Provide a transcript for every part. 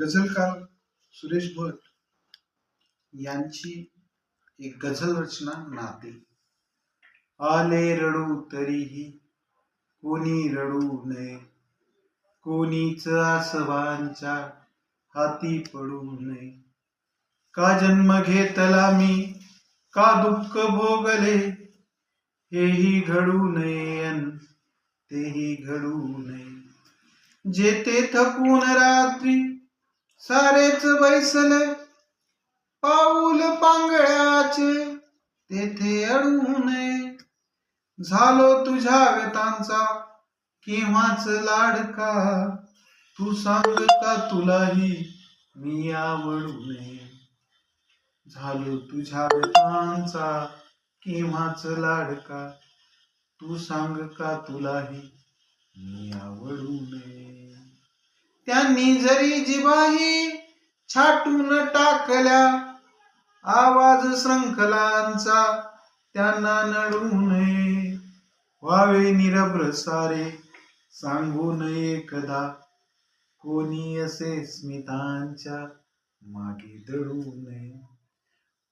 गझलकार सुरेश भट यांची एक गझल रचना नाते. आले रडू तरीही कोणी रडू नये. कोणीच आसवांच्या हाती पडू नये. का जन्म घेतला मी? का दुःख भोगले? हेही घडू नये अन तेही घडू नये. जेते थकून रात्री सारेच बैसले पाऊल पांगळ्याचे तेथे अडवू नये झालो तुझ्या व्यतांचा केव्हाच लाडका? तू सांग का तुलाही मी आवडू नये झालो तुझ्या व्यतांचा केव्हाच लाडका? तू सांग का तुलाही मी आवडू नये त्यांनी जरी जिवाही छाटून टाकल्या आवाज श्रंखलांचा त्यांना नडू नये व्हावे निरभ्र सारे सांगू नये कदा कोणी असे स्मितांच्या मागे दडू नये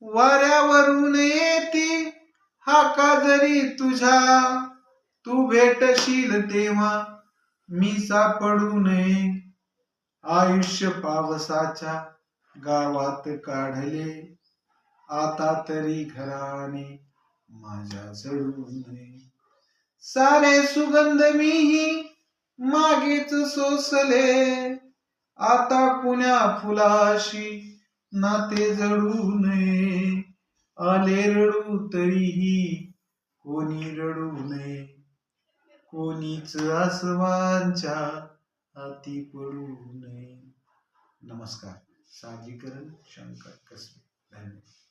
वाऱ्यावरून येती हाका जरी तुझ्या तू भेटशील तेव्हा मी सापडू नये आयुष्य पावसाच्या गावात काढले. आता तरी घराने माझ्या जळू नये सारे सुगंध मीही मागेच सोसले. आता कुण्या फुलाशी नाते जळू नये आले रडू तरीही कोणी रडू नये. कोणीच आसवांच्या हाती पडू नये. नमस्कार. साजीकरण शंकर कसबे. धन्यवाद.